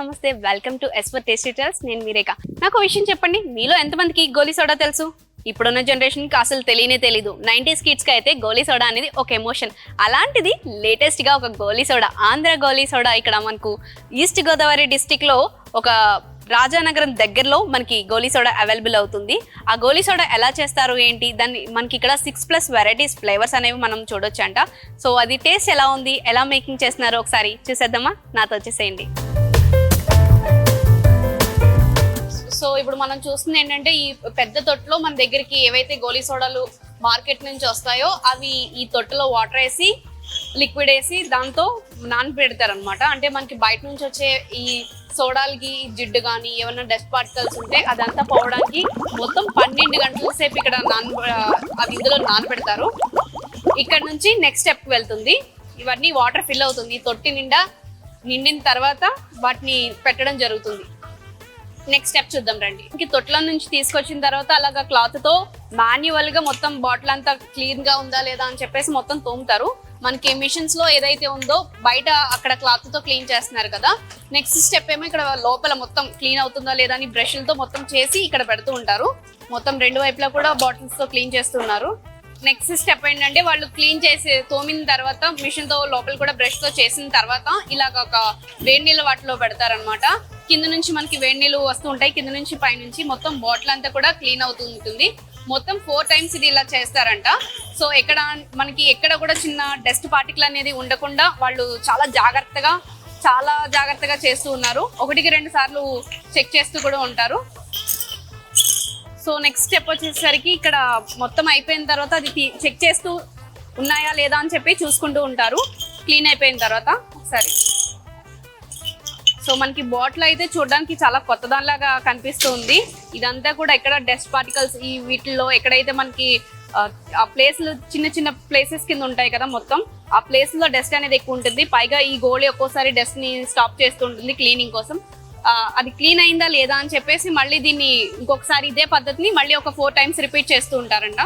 నమస్తే. Welcome to ఎస్వర్ tasty tales నేను మీరేక నాకు విషయం చెప్పండి. మీలో ఎంతమందికి గోలీ సోడా తెలుసు? ఇప్పుడున్న జనరేషన్కి అసలు తెలియనే తెలీదు. నైంటీస్ కిడ్స్కి అయితే గోలీ సోడా అనేది ఒక ఎమోషన్ అలాంటిది లేటెస్ట్గా ఒక గోలీ సోడా ఆంధ్ర గోలీ సోడా ఇక్కడ మనకు ఈస్ట్ గోదావరి డిస్టిక్లో ఒక రాజానగరం దగ్గరలో మనకి గోలీ సోడా అవైలబుల్ అవుతుంది. ఆ గోలీ సోడా ఎలా చేస్తారు ఏంటి? దాన్ని మనకి ఇక్కడ సిక్స్ ప్లస్ వెరైటీస్ ఫ్లేవర్స్ అనేవి మనం చూడొచ్చు అంట సో అది టేస్ట్ ఎలా ఉంది? ఎలా మేకింగ్ చేస్తున్నారో? ఒకసారి చూసేద్దామా? నాతో వచ్చేసేయండి. సో ఇప్పుడు మనం చూస్తుంది ఏంటంటే ఈ పెద్ద తొట్టులో మన దగ్గరికి ఏవైతే గోలీ సోడాలు మార్కెట్ నుంచి వస్తాయో అవి ఈ తొట్టులో వాటర్ వేసి లిక్విడ్ వేసి దాంతో నానబెడతారు అనమాట అంటే మనకి బయట నుంచి వచ్చే ఈ సోడాలకి జిడ్డు కానీ ఏమైనా డస్ట్ పార్టికల్స్ ఉంటే అదంతా పోవడానికి మొత్తం పన్నెండు గంటల సేపు ఇక్కడ నాన అవి ఇందులో నానబెడతారు. ఇక్కడ నుంచి నెక్స్ట్ స్టెప్ వెళ్తుంది. ఇవన్నీ వాటర్ ఫిల్ అవుతుంది. తొట్టి నిండా నిండిన తర్వాత వాటిని పెట్టడం జరుగుతుంది. నెక్స్ట్ స్టెప్ చూద్దాం రండి. ఇంక తొట్ల నుంచి తీసుకొచ్చిన తర్వాత అలాగా క్లాత్తో మాన్యువల్గా మొత్తం బాటిల్ అంతా క్లీన్గా ఉందా లేదా అని చెప్పేసి మొత్తం తోముతారు. మనకి మిషన్స్లో ఏదైతే ఉందో బయట అక్కడ క్లాత్తో క్లీన్ చేస్తున్నారు కదా. నెక్స్ట్ స్టెప్ ఏమో ఇక్కడ లోపల మొత్తం క్లీన్ అవుతుందా లేదా అని బ్రష్లతో మొత్తం చేసి ఇక్కడ పెడుతూ ఉంటారు. మొత్తం రెండు వైపులా కూడా బాటిల్స్తో క్లీన్ చేస్తున్నారు నెక్స్ట్ స్టెప్ ఏంటంటే వాళ్ళు క్లీన్ చేసి తోమిన తర్వాత మిషన్తో లోపల కూడా బ్రష్తో చేసిన తర్వాత ఇలాగ ఒక వేడి నీళ్ళ వాటిలో పెడతారనమాట కింద నుంచి మనకి వేడి నీళ్ళు వస్తూ ఉంటాయి. కింద నుంచి పైనుంచి మొత్తం బాటిల్ అంతా కూడా క్లీన్ అవుతూ ఉంటుంది. మొత్తం ఫోర్ టైమ్స్ ఇది ఇలా చేస్తారంట. సో ఎక్కడ మనకి ఎక్కడ కూడా చిన్న డస్ట్ పార్టికల్ అనేది ఉండకుండా వాళ్ళు చాలా జాగ్రత్తగా చాలా జాగ్రత్తగా చేస్తూ ఉన్నారు. ఒకటికి రెండు సార్లు చెక్ చేస్తూ కూడా ఉంటారు. సో నెక్స్ట్ స్టెప్ వచ్చేసరికి ఇక్కడ మొత్తం అయిపోయిన తర్వాత అది చెక్ చేస్తూ ఉన్నాయా లేదా అని చెప్పి చూసుకుంటూ ఉంటారు. క్లీన్ అయిపోయిన తర్వాత ఒకసారి. సో మనకి బాటిల్ అయితే చూడడానికి చాలా కొత్త దానిలాగా కనిపిస్తూ ఉంది ఇదంతా కూడా ఎక్కడ డస్ట్ పార్టికల్స్ ఈ వీటిల్లో ఎక్కడైతే మనకి ఆ, ప్లేస్లు చిన్న చిన్న ప్లేసెస్ కింద ఉంటాయి కదా మొత్తం ఆ ప్లేస్లో డస్ట్ అనేది ఎక్కువ ఉంటుంది. పైగా ఈ గోళీ ఒక్కోసారి డస్ట్ని స్టాప్ చేస్తూ ఉంటుంది క్లీనింగ్ కోసం. అది క్లీన్ అయిందా లేదా అని చెప్పేసి మళ్ళీ దీన్ని ఇంకొకసారి ఇదే పద్ధతిని మళ్ళీ ఒక ఫోర్ టైమ్స్ రిపీట్ చేస్తూ ఉంటారంట.